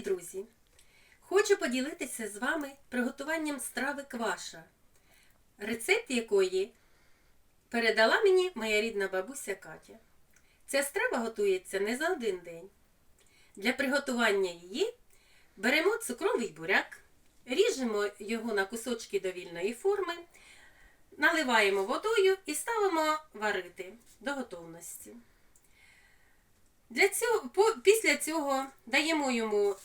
друзі! Хочу поділитися з вами приготуванням страви кваша, рецепт якої передала мені моя рідна бабуся Катя. Ця страва готується не за один день. Для приготування її беремо цукровий буряк, ріжемо його на кусочки довільної форми, наливаємо водою і ставимо варити до готовності. Для цього, по- після цього даємо йому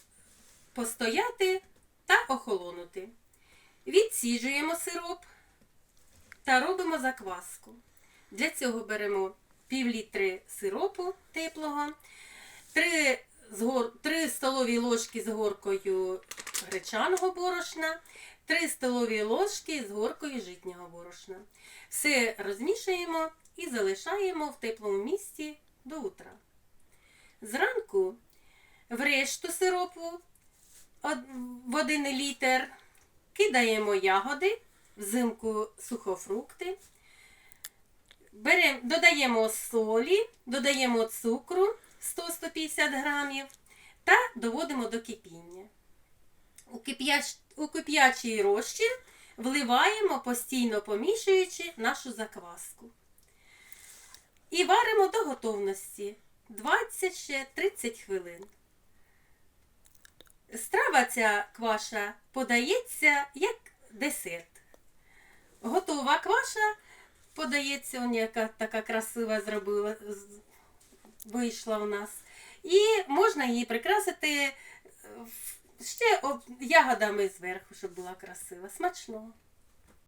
постояти та охолонути. Відсіджуємо сироп та робимо закваску. Для цього беремо пів літри сиропу теплого, 3, з гор... 3 столові ложки з горкою гречаного борошна, 3 столові ложки з горкою житнього борошна. Все розмішуємо і залишаємо в теплому місці до утра. Зранку в решту сиропу в 1 літр кидаємо ягоди, взимку сухофрукти, берем, додаємо солі, додаємо цукру 100-150 грамів та доводимо до кипіння. У, кип'яч, у кип'ячий розчин вливаємо, постійно помішуючи нашу закваску. І варимо до готовності 20-30 хвилин. Страва ця кваша подається як десерт. Готова кваша подається, он яка така красива зробила, вийшла у нас. І можна її прикрасити е, ще ягодами зверху, щоб була красива. Смачного.